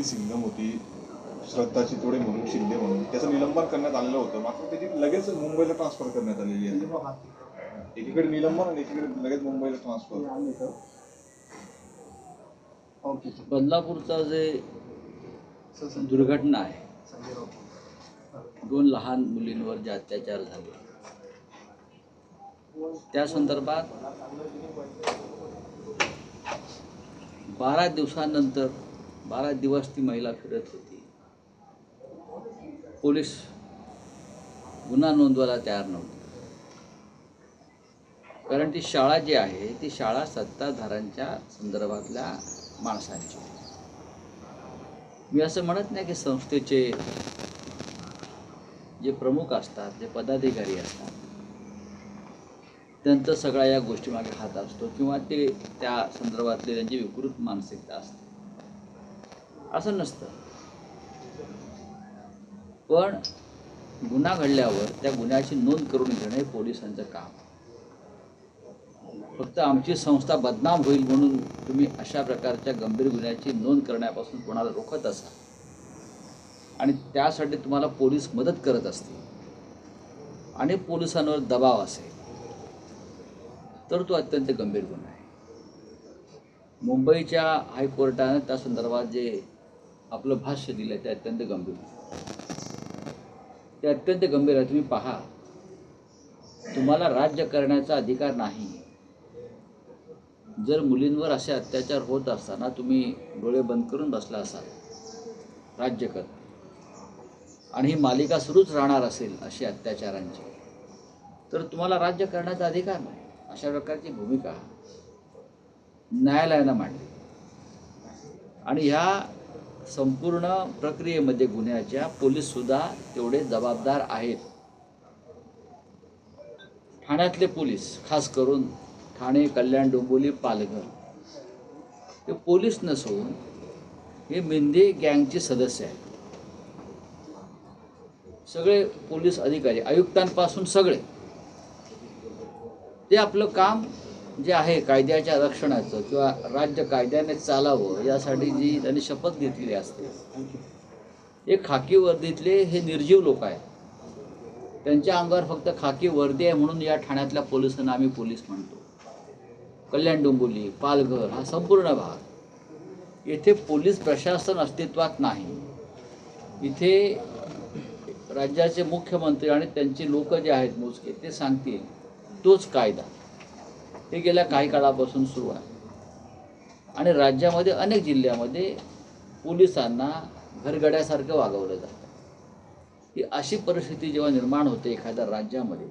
Lady Singam होती श्रद्धा चितोडे म्हणून शिंदे म्हणून. त्याचं निलंबन करण्यात आलेलं होतं. मात्र त्याची लगेच मुंबईला ट्रान्सफर करण्यात आलेली आहे. एकीकडे निलंबन आणि एकीकडे लगेच मुंबईला ट्रान्सफर बदलापूरचा जे दुर्घटना आहे दोन लहान मुलींवर जे अत्याचार झाले. त्या संदर्भात बारा दिवसानंतर बारा दिवस ती महिला फिरत होती. पोलीस गुन्हा नोंदवायला तयार नव्हते. कारण ती शाळा जी आहे ती शाळा सत्ताधाऱ्यांच्या संदर्भातल्या माणसांची मी असं म्हणत नाही की संस्थेचे जे प्रमुख असतात जे पदाधिकारी असतात त्यांचा सगळ्या या गोष्टीमागे हात असतो किंवा ते त्या संदर्भातली त्यांची विकृत मानसिकता असते. असं नसतं. पण गुन्हा घडल्यावर त्या गुन्ह्याची नोंद करून घेणं हे पोलिसांचं काम. फक्त आमची संस्था बदनाम होईल म्हणून तुम्ही अशा प्रकारच्या गंभीर गुन्ह्याची नोंद करण्यापासून कोणाला रोखत असाल. आणि त्यासाठी तुम्हाला पोलीस मदत करत असतील. आणि पोलिसांवर दबाव असेल तर तो अत्यंत गंभीर गुन्हा आहे. मुंबईच्या हायकोर्टानं त्या संदर्भात जे आपलं भाष्य दिलं ते अत्यंत गंभीर. ते अत्यंत गंभीर आहे. तुम्ही पहा. तुम्हाला राज्य करण्याचा अधिकार नाही. जर मुलींवर असे अत्याचार होत असताना तुम्ही डोळे बंद करून बसला असाल राज्य कर. आणि ही मालिका सुरूच राहणार असेल अशी अत्याचारांची. तर तुम्हाला राज्य करण्याचा अधिकार नाही. अशा प्रकारची भूमिका न्यायालयानं मांडली. आणि ह्या संपूर्ण प्रक्रियेमध्ये गुन्ह्याच्या पोलीससुद्धा तेवढे जबाबदार आहेत. ठाण्यातले पोलीस खास करून ठाणे कल्याण डोंबोली पालघर हे पोलीस नसून हे मेंदे गँगचे सदस्य आहेत. सगळे पोलीस अधिकारी आयुक्तांपासून सगळे ते आपलं काम जे आहे कायद्याच्या रक्षणाचं किंवा राज्य कायद्याने चालावं यासाठी जी त्यांनी शपथ घेतलेली असते. हे खाकी वर्दीतले हे निर्जीव लोक आहेत. त्यांच्या अंगावर फक्त खाकी वर्दी आहे म्हणून या ठाण्यातल्या पोलिसांना आम्ही पोलीस म्हणतो. कल्याण डोंबोली पालघर हा संपूर्ण भाग. येथे पोलीस प्रशासन अस्तित्वात नाही. इथे राज्याचे मुख्यमंत्री आणि त्यांचे लोक जे आहेत मोजके ते सांगतील तोच कायदा. हे गेल्या काही काळापासून सुरू आहे. आणि राज्यामध्ये अनेक जिल्ह्यामध्ये पोलिसांना घरगड्यासारखं वागवलं जातं. ही अशी परिस्थिती जेव्हा निर्माण होते एखाद्या राज्यामध्ये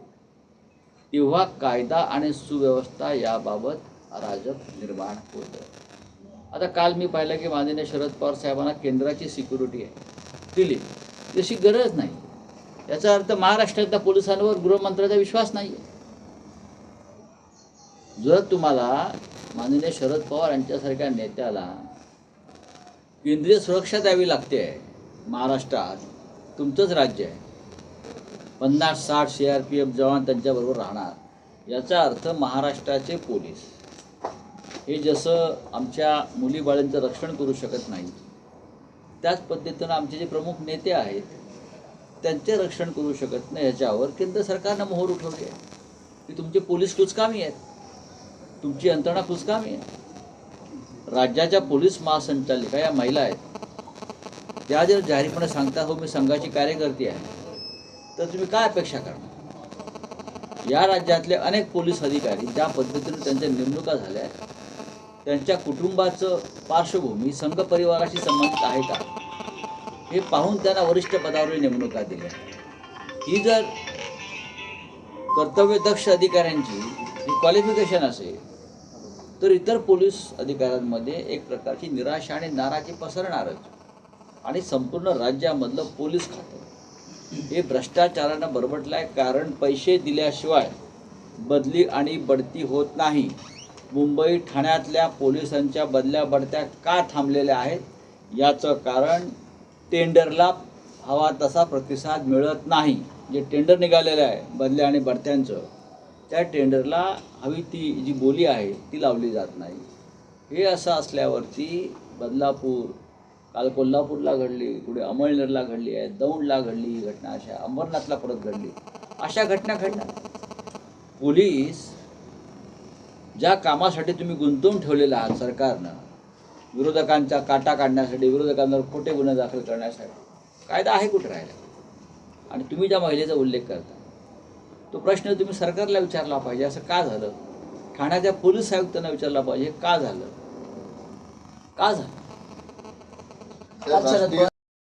तेव्हा कायदा आणि सुव्यवस्था याबाबत अराजक निर्माण होतं. आता काल मी पाहिलं की माननीय शरद पवार साहेबांना केंद्राची सिक्युरिटी आहे. दिली. तशी गरज नाही. याचा अर्थ महाराष्ट्रातल्या पोलिसांवर गृहमंत्र्याचा विश्वास नाही आहे जर तुम्हाला माननीय शरद पवार यांच्यासारख्या नेत्याला केंद्रीय सुरक्षा द्यावी लागते महाराष्ट्रात तुमचंच राज्य आहे. पन्नास साठ सी आर पी एफ जवान त्यांच्याबरोबर राहणार. याचा अर्थ महाराष्ट्राचे पोलीस. हे जसं आमच्या मुलीबाळींचं रक्षण करू शकत नाही त्याच पद्धतीनं आमचे जे प्रमुख नेते आहेत त्यांचे रक्षण करू शकत नाही याच्यावर केंद्र सरकारनं मोहर उठवली आहे. की तुमचे पोलीस कुचकामी आहेत. तुमची यंत्रणा कुसकामी आहे. राज्याच्या पोलीस महासंचालिका या महिला आहेत. त्या जर जाहीरपणे सांगता हो मी संघाची कार्यकर्ती आहे. तर तुम्ही काय अपेक्षा करणार? या राज्यातले अनेक पोलीस अधिकारी ज्या पद्धतीने त्यांच्या नेमणुका झाल्या आहेत त्यांच्या कुटुंबाचं पार्श्वभूमी संघ परिवाराशी संबंधित आहे का? हे पाहून त्यांना वरिष्ठ पदावर नेमणुका दिल्या ही जर कर्तव्यदक्ष अधिकाऱ्यांची ही क्वालिफिकेशन असेल तर इतर पोलीस अधिकाऱ्यांमध्ये एक प्रकारची निराशा आणि नाराजी पसरणारच. आणि संपूर्ण राज्यामधलं पोलीस खातं. हे भ्रष्टाचारानं बरबटलं आहे कारण पैसे दिल्याशिवाय बदली आणि बढती होत नाही. मुंबई ठाण्यातल्या पोलिसांच्या बदल्या बढत्या का थांबलेल्या आहेत? याचं कारण टेंडरला हवा तसा प्रतिसाद मिळत नाही. जे टेंडर निघालेलं आहे बदल्या आणि बढत्यांचं त्या टेंडरला हवी ती जी बोली आहे ती लावली जात नाही. हे असं असल्यावरती बदलापूर काल कोल्हापूरला घडली पुढे अमळनेरला घडली आहे दौंडला घडली ही घटना अशा अंबरनाथला परत घडली. अशा घटना घडणार पोलीस ज्या कामासाठी तुम्ही गुंतवून ठेवलेलं आहात सरकारनं विरोधकांचा काटा काढण्यासाठी विरोधकांवर खोटे गुन्हे दाखल करण्यासाठी कायदा आहे कुठे राहिला? आणि तुम्ही ज्या महिलेचा उल्लेख करता तो प्रश्न तुम्ही सरकारला विचारला पाहिजे. असं का झालं? ठाण्याच्या पोलीस आयुक्तांना विचारला पाहिजे का झालं? का झालं?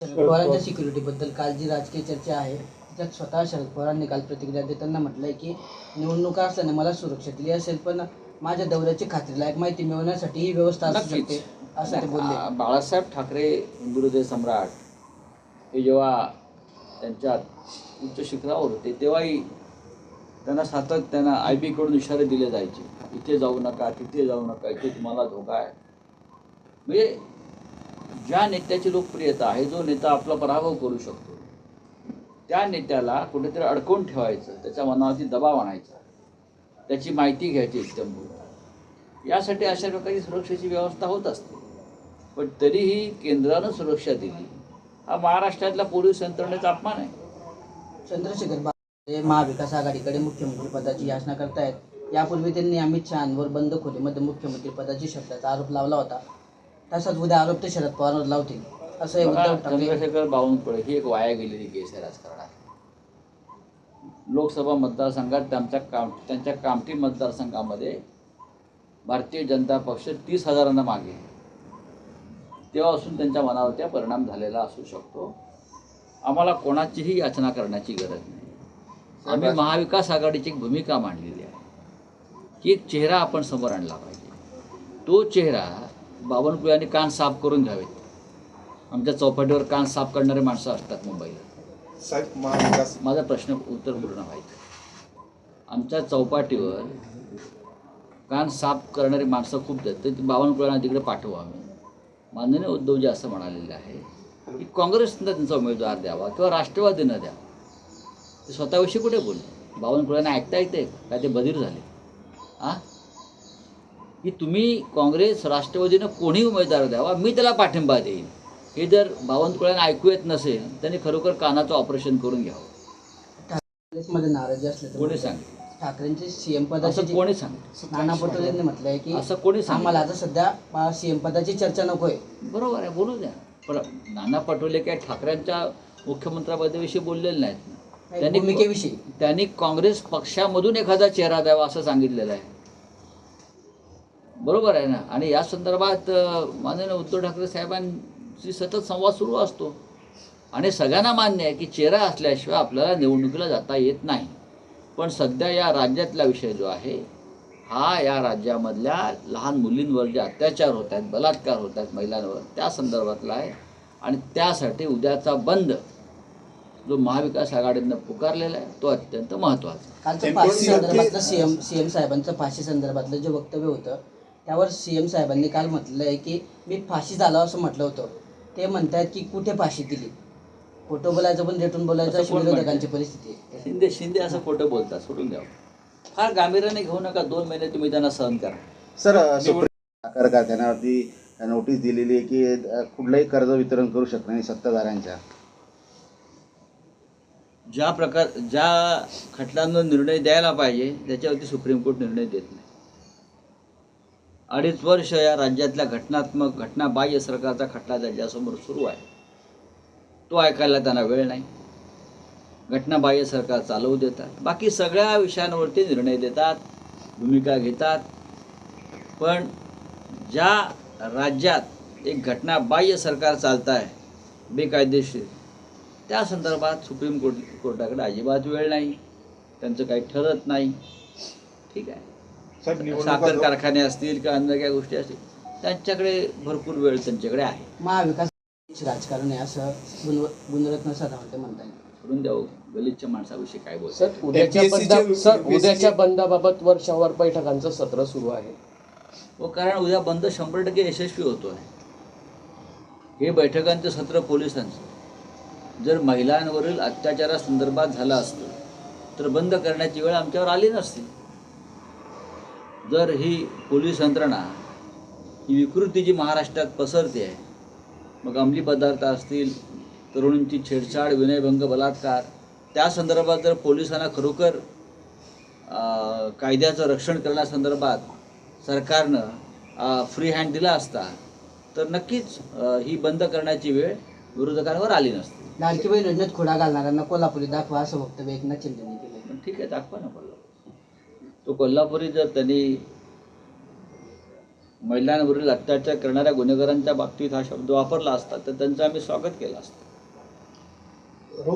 पवारांच्या सिक्युरिटी बद्दल काल जी राजकीय चर्चा आहे त्यात स्वतः शरद पवारांनी काल प्रतिक्रिया देताना म्हटलंय की निवडणुका असल्याने मला सुरक्षा दिली असेल पण माझ्या दौऱ्याची खात्रीलायक माहिती मिळवण्यासाठी ही व्यवस्था असू. शकते असं ते बोलले. बाळासाहेब ठाकरे हृदय सम्राट हे जेव्हा त्यांच्या उच्च शिखरावर होते तेव्हाही त्यांना सातत्यानं आय बीकडून इशारे दिले जायचे. इथे जाऊ नका तिथे जाऊ नका इथे तुम्हाला धोका आहे. म्हणजे ज्या नेत्याची लोकप्रियता आहे जो नेता आपला पराभव करू शकतो त्या नेत्याला कुठेतरी अडकवून ठेवायचं त्याच्या मनावरती दबाव आणायचा त्याची माहिती घ्यायची इस्तंबूल यासाठी अशा प्रकारची सुरक्षेची व्यवस्था होत असते. पण तरीही केंद्रानं सुरक्षा दिली. हा महाराष्ट्रातल्या पोलीस यंत्रणेचा अपमान आहे. चंद्रशेखर बावनकुळे महाविकास आघाडीकडे मुख्यमंत्री पदाची याचना करतायत. यापूर्वी त्यांनी अमित शहांवर बंद खोलीमध्ये मुख्यमंत्री पदाची शब्दाचा आरोप लावला होता. तसाच उद्या आरोप ते शरद पवारवर लावतील. असं हे उद्धव ठाकरे चंद्रशेखर बावनकुळे ही एक वाया गेलेली केस आहे राजकारणात. लोकसभा मतदारसंघात त्यांच्या काम त्यांच्या कामठी मतदारसंघामध्ये भारतीय जनता पक्ष तीस हजारांना मागे आहे. तेव्हापासून त्यांच्या मनावर त्या परिणाम झालेला असू शकतो. आम्हाला कोणाचीही याचना करण्याची गरज नाही. आम्ही महाविकास आघाडीची एक भूमिका मांडलेली आहे. की एक चेहरा आपण समोर आणला पाहिजे. तो चेहरा बावनकुळ्यांनी कान साफ करून घ्यावेत. आमच्या चौपाटीवर कान साफ करणारे माणसं असतात मुंबईला. साहेब महाविकास माझा प्रश्न उत्तर पूर्ण व्हायचं आमच्या चौपाटीवर कान साफ करणारी माणसं खूप आहेत. तर बावनकुळ्यांना तिकडे पाठवू आम्ही. माननीय उद्धवजी असं म्हणालेलं आहे की काँग्रेसनं त्यांचा उमेदवार द्यावा किंवा राष्ट्रवादीनं द्यावा. ते स्वतःविषयी कुठे बोलले? बावनकुळ्यांना ऐकता येते का ते बधीर झाले. आ? की तुम्ही काँग्रेस राष्ट्रवादीनं कोणी उमेदवार द्यावा? मी त्याला पाठिंबा देईन. हे जर बावनकुळ्यांना ऐकू येत नसेल त्यांनी खरोखर कानाचं ऑपरेशन करून घ्यावं. काँग्रेसमध्ये नाराजी असले कोणी सांगितलं ठाकरेंची सीएम पदाची कोणी सांगितलं नाना पटोलेंनी म्हटलंय की असं कोणी सांगितलं? आम्हाला आता सध्या सीएम पदाची चर्चा नकोय. बरोबर आहे बोलू द्या. पण नाना पटोले काय ठाकरेंच्या मुख्यमंत्र्यापदाविषयी बोललेले नाहीत? त्यांनी भूमिकेविषयी. त्यांनी काँग्रेस पक्षामधून एखादा चेहरा द्यावा असं सांगितलेलं आहे. बरोबर आहे ना? आणि या संदर्भात माननीय उद्धव ठाकरे साहेबांशी सतत संवाद सुरू असतो. आणि सगळ्यांना मान्य आहे की चेहरा असल्याशिवाय आपल्याला निवडणुकीला जाता येत नाही. पण सध्या या राज्यातला विषय जो आहे हा या राज्यामधल्या लहान मुलींवर जे अत्याचार होत आहेत बलात्कार होत आहेत महिलांवर त्या संदर्भातला आहे. आणि त्यासाठी उद्याचा बंद जो महाविकास आघाडीनं पुकारलेला आहे तो अत्यंत. कालचं टेम्पोची फाशी संदर्भातलं सीएम सीएम साहेबांचं फाशी संदर्भातलं जे वक्तव्य होतं त्यावर सीएम साहेबांनी काल म्हटलं आहे की मी फाशी झालो असं म्हटलं होतं. ते म्हणतायत की कुठे फाशी दिली? खोटं बोलायचं पण रेटून बोलायचं असं अशी कोण विरोधकांची? परिस्थिती आहे. शिंदे शिंदे असं खोटं बोलतात सोडून द्यावं फार गांभीर्याने घेऊ नका दोन महिने तुम्ही त्यांना सहन करा. सर सुप्रीम साखर कारखान्यावरती नोटीस दिलेली आहे की अ, कुठलंही कर्ज वितरण करू शकत नाही सत्ताधाऱ्यांच्या. ज्या प्रकार ज्या खटलांवर निर्णय द्यायला पाहिजे त्याच्यावरती सुप्रीम कोर्ट निर्णय देत नाही. अडीच वर्ष या राज्यातल्या घटनात्मक घटनाबाह्य सरकारचा खटला त्यांच्यासमोर सुरू आहे. तो ऐकायला त्यांना वेळ नाही. घटनाबाह्य सरकार चालवू देतात. बाकी सगळ्या विषयांवरती निर्णय देतात भूमिका घेतात. पण ज्या राज्यात एक घटनाबाह्य सरकार चालत आहे बेकायदेशीर त्या संदर्भात सुप्रीम कोर्ट कोर्टाकडे अजिबात वेळ नाही. त्यांचं काही ठरत नाही. ठीक आहे. साखर कारखाने असतील किंवा अन्य काही गोष्टी असतील त्यांच्याकडे भरपूर वेळ त्यांच्याकडे आहे. महाविकास राजकारण आहे असं गुण गुणरत्न सदावर्ते म्हणतात सोडून द्यावं गलितच्या माणसाविषयी काय बोलतात सर उद्याच्या बंदा सर उद्याच्या बंदाबाबत वर शहर बैठकांचं सत्र सुरू आहे. व कारण उद्या बंद शंभर टक्के यशस्वी होतो आहे हे बैठकांचं सत्र पोलिसांचं. जर महिलांवरील अत्याचारासंदर्भात झालं असतं तर बंद करण्याची वेळ आमच्यावर आली नसती. जर ही पोलीस यंत्रणा ही विकृती जी महाराष्ट्रात पसरते आहे मग अंमली पदार्थ असतील तरुणींची छेडछाड विनयभंग बलात्कार त्या संदर्भात जर पोलिसांना खरोखर कायद्याचं रक्षण करण्यासंदर्भात सरकारनं फ्री हँड दिला असता तर नक्कीच ही बंद करण्याची वेळ विरोधकांवर आली नसती. लाडकी बहीण योजनेत खोडा घालणाऱ्यांना कोल्हापुरी दाखवा असं वक्तव्य एकनाथ शिंदेने केलं पण ठीक आहे दाखवा ना कोल्हापूर. तो कोल्हापुरी जर त्यांनी महिलांवरील अत्याचार करणाऱ्या गुन्हेगारांच्या बाबतीत हा शब्द वापरला असता तर त्यांचं आम्ही स्वागत केलं असतं.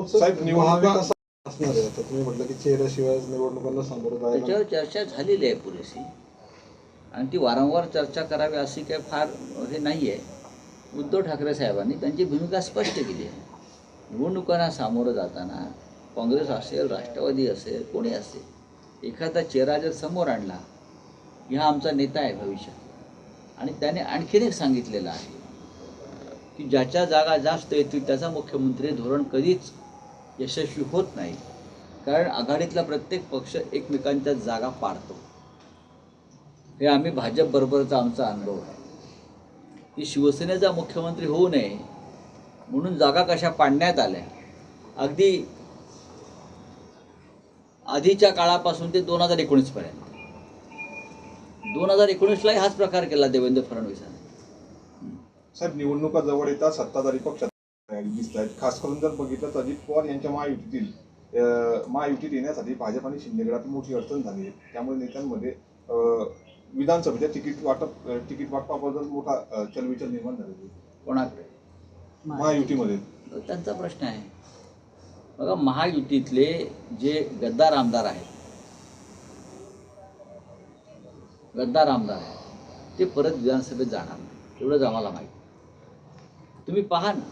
साहेब, निवडणुका- महाविकास असणार आहे. आता तुम्ही म्हटलं की चेहऱ्याशिवाय निवडणुकांना सामोरं जायला त्याच्यावर चर्चा झालेली आहे पुरेशी. आणि ती वारंवार चर्चा करावी अशी काही फार हे नाही आहे उद्धव ठाकरे साहेबांनी त्यांची भूमिका स्पष्ट केली आहे. निवडणुकांना सामोरं जाताना काँग्रेस असेल राष्ट्रवादी असेल कोणी असेल एखादा चेहरा जर समोर आणला की हा आमचा नेता आहे भविष्यात. आणि त्याने आणखीन एक सांगितलेलं आहे की ज्याच्या जागा जास्त येतील त्याचा मुख्यमंत्री धोरण कधीच यशस्वी होत नाही. कारण आघाडीतला प्रत्येक पक्ष एकमेकांच्या जागा पाडतो. हे आम्ही भाजपबरोबरचा आमचा अनुभव आहे. की शिवसेनेचा मुख्यमंत्री होऊ नये म्हणून जागा कशा पाडण्यात आल्या. अगदी आधीच्या काळापासून ते दोन हजार एकोणीसपर्यंत दोन हजार एकोणीसलाही हाच प्रकार केला देवेंद्र फडणवीसांनी. साहेब निवडणुका जवळ येतात सत्ताधारी पक्षात दिसत आहेत खास करून जर बघितलं तर अजित पवार यांच्या महायुतीतील महायुतीत येण्यासाठी भाजप आणि शिंदेगडात मोठी अडचण झाली आहे. त्यामुळे नेत्यांमध्ये विधानसभेच्या तिकीट वाटप तिकीट वाटपाबद्दल मोठा चलविचल निर्माण झालेली कोणाकडे? महायुतीमध्ये. त्यांचा प्रश्न आहे. बघा महायुतीतले जे गद्दार आमदार आहेत गद्दार आमदार आहेत ते परत विधानसभेत जाणार नाही एवढंच आम्हाला माहिती. तुम्ही पहा ना.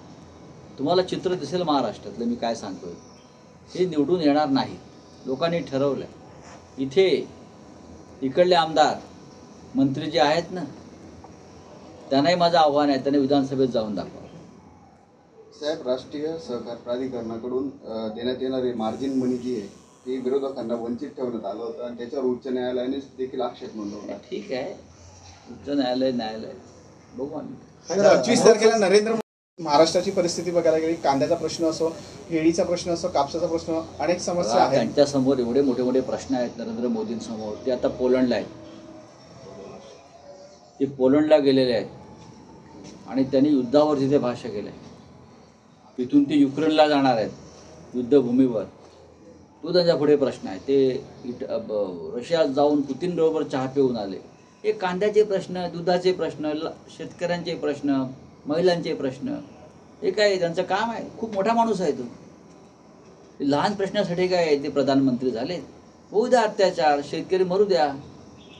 तुम्हाला चित्र दिसेल महाराष्ट्रातलं मी काय सांगतोय. हे निवडून येणार नाही लोकांनी ठरवलं इथे इकडले आमदार मंत्री जे आहेत ना त्यांनाही माझं आव्हान आहे त्यांनी विधानसभेत जाऊन दाखवा. साहेब राष्ट्रीय सहकार प्राधिकरणाकडून देण्यात येणारी मार्जिन मनी जी आहे ती विरोधकांना वंचित ठेवण्यात आलं होतं आणि त्याच्यावर उच्च न्यायालयाने देखील आक्षेप नोंदवला. ठीक आहे. उच्च न्यायालय न्यायालय. बघू आम्ही. पंचवीस तारखेला नरेंद्र मोदी महाराष्ट्राची परिस्थिती बघायला गेली. कांद्याचा प्रश्न असो केळीचा प्रश्न असो कापसाचा प्रश्न अनेक समस्या आहेत. त्यांच्यासमोर एवढे मोठे मोठे प्रश्न आहेत नरेंद्र मोदींसमोर. ते आता पोलंडला आहेत. ते पोलंडला गेलेले आहेत. आणि त्यांनी युद्धावर तिथे भाष्य केलं आहे तिथून ते युक्रेनला जाणार आहेत युद्धभूमीवर. तो त्यांच्या पुढे प्रश्न आहे. ते इट रशियात जाऊन पुतीनबरोबर चहा पिऊन आले. हे कांद्याचे प्रश्न दुधाचे प्रश्न ल- शेतकऱ्यांचे प्रश्न महिलांचे प्रश्न हे काय त्यांचं काम आहे? खूप मोठा माणूस आहे तो. लहान प्रश्नासाठी काय ते प्रधानमंत्री झाले होऊ द्या अत्याचार शेतकरी मरू द्या.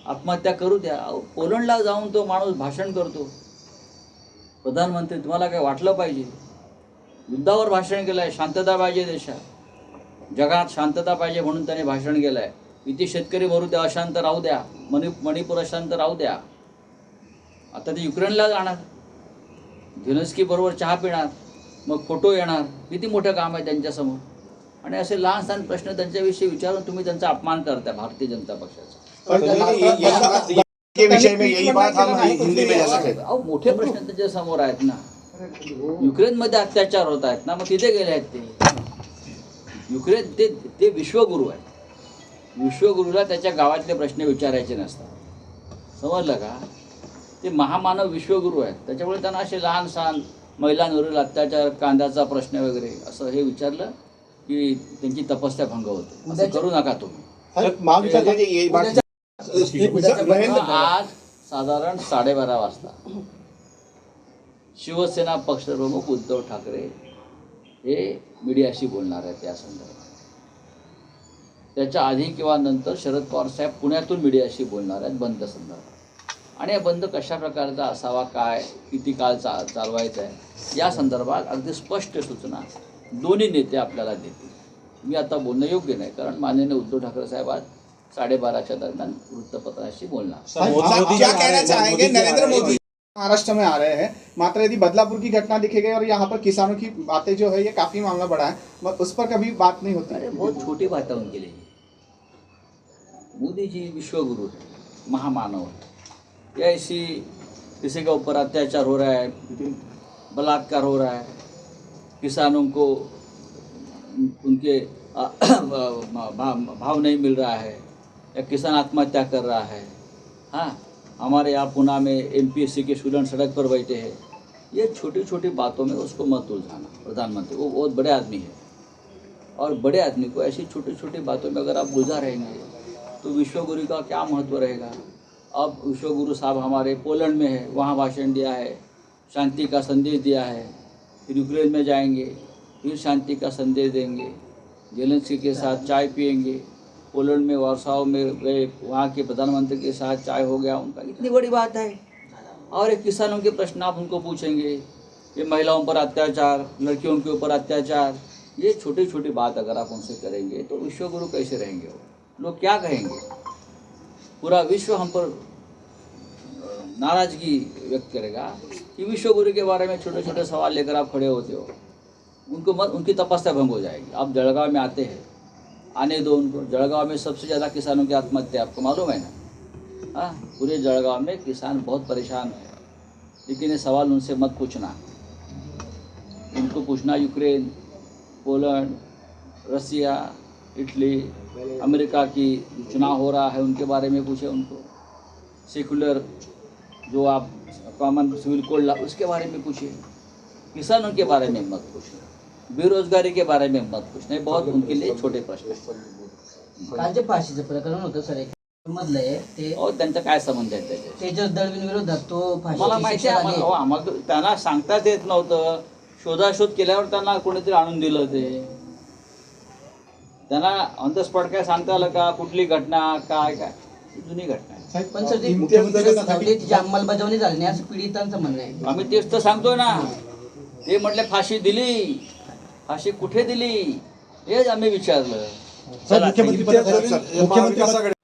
आत्महत्या करू द्या. पोलंडला जाऊन तो माणूस भाषण करतो. प्रधानमंत्री तुम्हाला काय वाटलं पाहिजे? युद्धावर भाषण केलं आहे शांतता पाहिजे देशात. जगात शांतता पाहिजे म्हणून त्याने भाषण केलं आहे इथे शेतकरी मरू द्या अशांत राहू द्या. मणि मणिपूर अशांत राहू द्या. आता ते युक्रेनला जाणार. झेलेन्स्की बरोबर चहा पिणार. मग फोटो येणार. किती मोठं काम आहे त्यांच्यासमोर. आणि असे लहान सहान प्रश्न त्यांच्याविषयी विचारून तुम्ही त्यांचा अपमान करता भारतीय जनता पक्षाचा. और ये- ये- यही बात- के विषय में यही बात हम हिंदी में जा सकते अहो मोठे प्रश्न त्यांच्यासमोर आहेत ना. युक्रेनमध्ये अत्याचार होत आहेत ना मग तिथे गेले आहेत ते. युक्रेन ते ते विश्वगुरू आहेत. विश्वगुरूला त्याच्या गावातले प्रश्न विचारायचे नसतात. समजलं का? ते महामानव विश्वगुरू आहेत. त्याच्यामुळे त्यांना असे लहान सहान महिलांवरील अत्याचार कांद्याचा प्रश्न वगैरे असं हे विचारलं की त्यांची तपस्या भंग होते. असं करू नका तुम्ही. आज साधारण साडेबारा वाजता शिवसेना पक्षप्रमुख उद्धव ठाकरे हे मीडियाशी बोलणार आहेत या संदर्भात. त्याच्या आधी किंवा नंतर शरद पवार साहेब पुण्यातून मीडियाशी बोलणार आहेत बंद संदर्भात. आणि हा बंद कशा प्रकारचा असावा काय किती काळ चा चालवायचा आहे या संदर्भात अगदी स्पष्ट सूचना दोन्ही नेते आपल्याला देतील. मी आता बोलणं योग्य नाही कारण माननीय उद्धव ठाकरे साहेब आज साडेबाराच्या दरम्यान वृत्तपत्राशी बोलणार साहब, क्या कहना नरेंद्र मोदी महाराष्ट्र में आ रहे हैं। मात्र यदि बदलापुर की घटना दिखे गई और यहाँ पर किसानों की बातें जो है ये काफ़ी मामला बड़ा है मगर उस पर कभी बात नहीं होती। अरे बहुत छोटी बात है उनके लिए। मोदी जी विश्वगुरु है महामानव है। या ऐसी किसी के ऊपर अत्याचार हो रहा है बलात्कार हो रहा है किसानों को उनके भाव नहीं मिल रहा है या किसान आत्महत्या कर रहा है। हाँ हमारे यहाँ पुणे में एमपीएससी के स्टूडेंट सड़क पर बैठे हैं। ये छोटी छोटी बातों में उसको मत उलझाना, प्रधानमंत्री। वो बहुत बड़े आदमी है। और बड़े आदमी को ऐसी छोटी छोटी बातों में अगर आप बुझा रहेंगे तो विश्वगुरु का क्या महत्व रहेगा? अब विश्वगुरु साहब हमारे पोलैंड में है, वहाँ भाषण दिया है। शांति का संदेश दिया है। फिर यूक्रेन में जाएँगे, फिर शांति का संदेश देंगे। जेलेंस्की के साथ चाय पियेंगे। पोलैंड में वारसाव में गए वहाँ के प्रधानमंत्री के साथ चाय हो गया उनका इतनी बड़ी बात है। और एक किसानों के प्रश्न आप उनको पूछेंगे ये महिलाओं पर अत्याचार लड़कियों के ऊपर अत्याचार ये छोटी छोटी बात अगर आप उनसे करेंगे तो विश्वगुरु कैसे रहेंगे वो? लोग क्या कहेंगे? पूरा विश्व हम पर नाराज़गी व्यक्त करेगा कि विश्वगुरु के बारे में छोटे छोटे सवाल लेकर आप खड़े होते हो। उनको मत उनकी तपस्या भंग हो जाएगी। आप जलगांव में आते हैं आने दो उनको। जलगांव में सबसे ज़्यादा किसानों की आत्महत्या, आपको मालूम है ना? हाँ पूरे जलगांव में किसान बहुत परेशान है। लेकिन ये सवाल उनसे मत पूछना। उनको पूछना Ukraine, Poland, Russia, Italy, America की चुनाव हो रहा है, उनके बारे में पूछे उनको। सेकुलर जो आप कॉमन सिविल कोड उसके बारे में पूछिए किसानों के बारे में मत पूछिए बेरोजगारी के बारे में मत पूछना बहुत उनके लिए छोटे प्रश्न हैं। काल जे फाशीचं प्रकरण होतं सर एक मधलं आहे ते और त्यांचा काय संबंध आहे त्याच्याशी? तेजस दळवीन विरोधात तो मला फाशीची माहिती शिक्षा आहे आम्हाला अहो, आम्हाला तर- त्यांना सांगताच येत नव्हतं. शोधाशोध केल्यावर त्यांना कोणीतरी आणून दिलं ते. त्यांना ऑन द स्पॉट काय सांगता आलं का? कुठली घटना काय काय? ही जुनी घटना आहे. पण सर ती तिची अंमलबजावणी झाली नाही असं पीडितांचं म्हणणं आहे. आम्ही तेच तर सांगतोय ना. ते म्हटले फाशी दिली. फाशी कुठे दिली? हेच आम्ही विचारलं. आघाडी